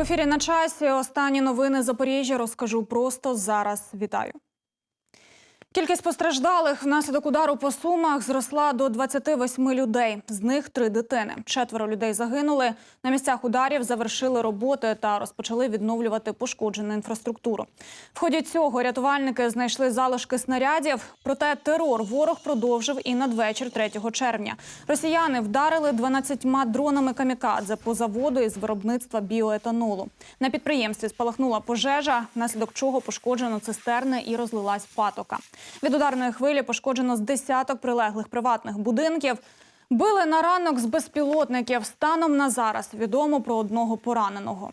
ефірі на часі. Останні новини Запоріжжя розкажу просто зараз. Вітаю. Кількість постраждалих внаслідок удару по сумах зросла до 28 людей. З них три дитини. Четверо людей загинули. На місцях ударів завершили роботи та розпочали відновлювати пошкоджену інфраструктуру. В ході цього рятувальники знайшли залишки снарядів. Проте терор ворог продовжив і надвечір 3 червня. Росіяни вдарили 12 дронами камікадзе по заводу із виробництва біоетанолу. На підприємстві спалахнула пожежа, внаслідок чого пошкоджено цистерни і розлилась патока. Від ударної хвилі пошкоджено з десяток прилеглих приватних будинків. Били на ранок з безпілотників. Станом на зараз відомо про одного пораненого.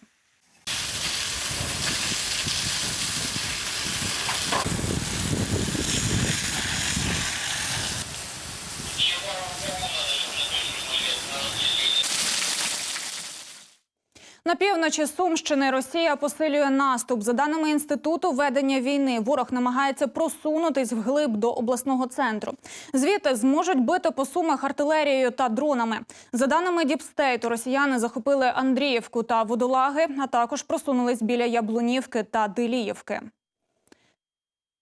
На півночі Сумщини Росія посилює наступ. За даними інституту ведення війни, ворог намагається просунутись вглиб до обласного центру. Звідти зможуть бити по сумах артилерією та дронами. За даними Діпстейту, росіяни захопили Андріївку та Водолаги, а також просунулись біля Яблунівки та Диліївки.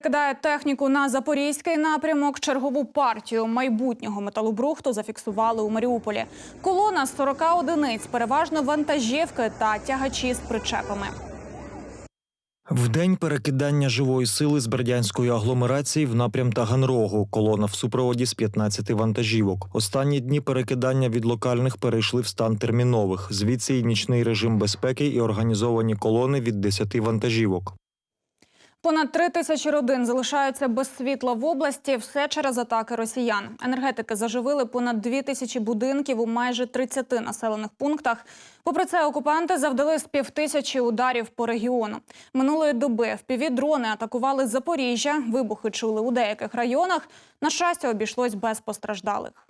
Кидає техніку на запорізький напрямок. Чергову партію майбутнього металобрухту зафіксували у Маріуполі. Колона з 40 одиниць, переважно вантажівки та тягачі з причепами. В день перекидання живої сили з бердянської агломерації в напрям Таганрогу. Колона в супроводі з 15 вантажівок. Останні дні перекидання від локальних перейшли в стан термінових. Звідси і нічний режим безпеки і організовані колони від 10 вантажівок. Понад три тисячі родин залишаються без світла в області. Все через атаки росіян. Енергетики заживили понад дві тисячі будинків у майже 30 населених пунктах. Попри це, окупанти завдали з півтисячі ударів по регіону. Минулої доби впівдрони атакували Запоріжжя. Вибухи чули у деяких районах. На щастя, обійшлось без постраждалих.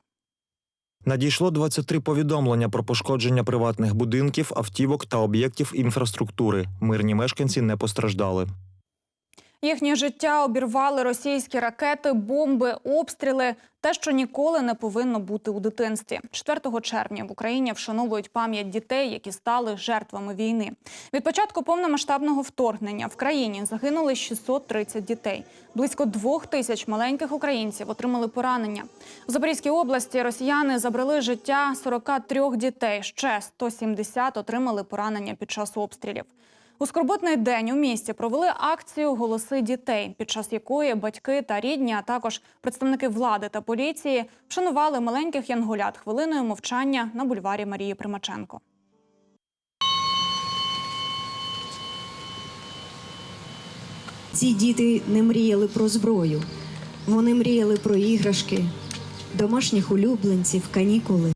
Надійшло 23 повідомлення про пошкодження приватних будинків, автівок та об'єктів інфраструктури. Мирні мешканці не постраждали. Їхнє життя обірвали російські ракети, бомби, обстріли. Те, що ніколи не повинно бути у дитинстві. 4 червня в Україні вшановують пам'ять дітей, які стали жертвами війни. Від початку повномасштабного вторгнення в країні загинули 630 дітей. Близько двох тисяч маленьких українців отримали поранення. У Запорізькій області росіяни забрали життя 43 дітей. Ще 170 отримали поранення під час обстрілів. У скорботний день у місті провели акцію Голоси дітей, під час якої батьки та рідні, а також представники влади та поліції вшанували маленьких янголят хвилиною мовчання на бульварі Марії Примаченко. Ці діти не мріяли про зброю, вони мріяли про іграшки, домашніх улюбленців, канікули.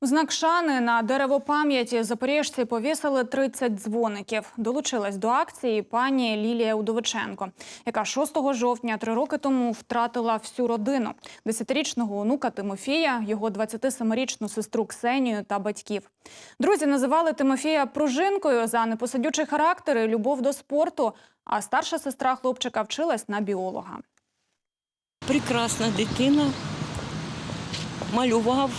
У знак шани на дерево пам'яті запоріжці повісили 30 дзвоників. Долучилась до акції пані Лілія Удовиченко, яка 6 жовтня три роки тому втратила всю родину: десятирічного онука Тимофія, його 27-річну сестру Ксенію та батьків. Друзі називали Тимофія пружинкою за непосадючий характер і любов до спорту. А старша сестра хлопчика вчилась на біолога. прекрасна дитина, малював,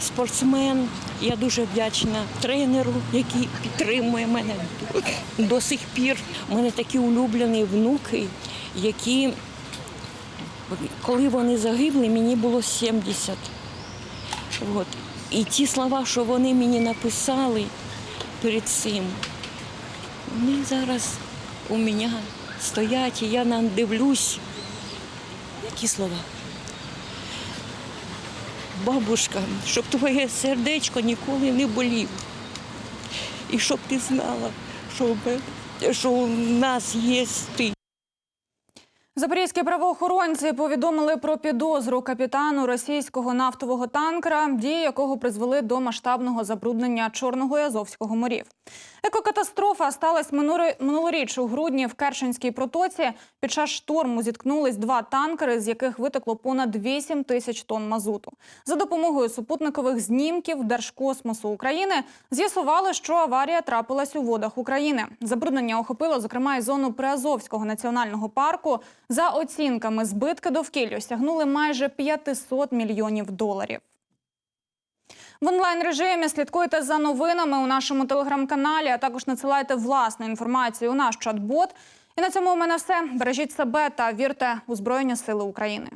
спортсмен. Я дуже вдячна тренеру, який підтримує мене до, сих пір. У мене такі улюблені внуки, які, коли вони загибли, мені було 70. От. І ті слова, що вони мені написали перед цим, вони зараз у мене стоять, і я на дивлюсь. Які слова? Бабушка, щоб твоє сердечко ніколи не болів. І щоб ти знала, що, що у нас є ти. Запорізькі правоохоронці повідомили про підозру капітану російського нафтового танкера, дії якого призвели до масштабного забруднення Чорного і Азовського морів. Екокатастрофа сталася минулоріч у грудні в Керченській протоці. Під час шторму зіткнулись два танкери, з яких витекло понад 8 тисяч тонн мазуту. За допомогою супутникових знімків Держкосмосу України з'ясували, що аварія трапилась у водах України. Забруднення охопило, зокрема, і зону Приазовського національного парку. За оцінками, збитки довкіллю сягнули майже 500 мільйонів доларів. В онлайн режимі слідкуйте за новинами у нашому телеграм-каналі, а також надсилайте власну інформацію у наш чат-бот. І на цьому у мене все. Бережіть себе та вірте у Збройні Сили України.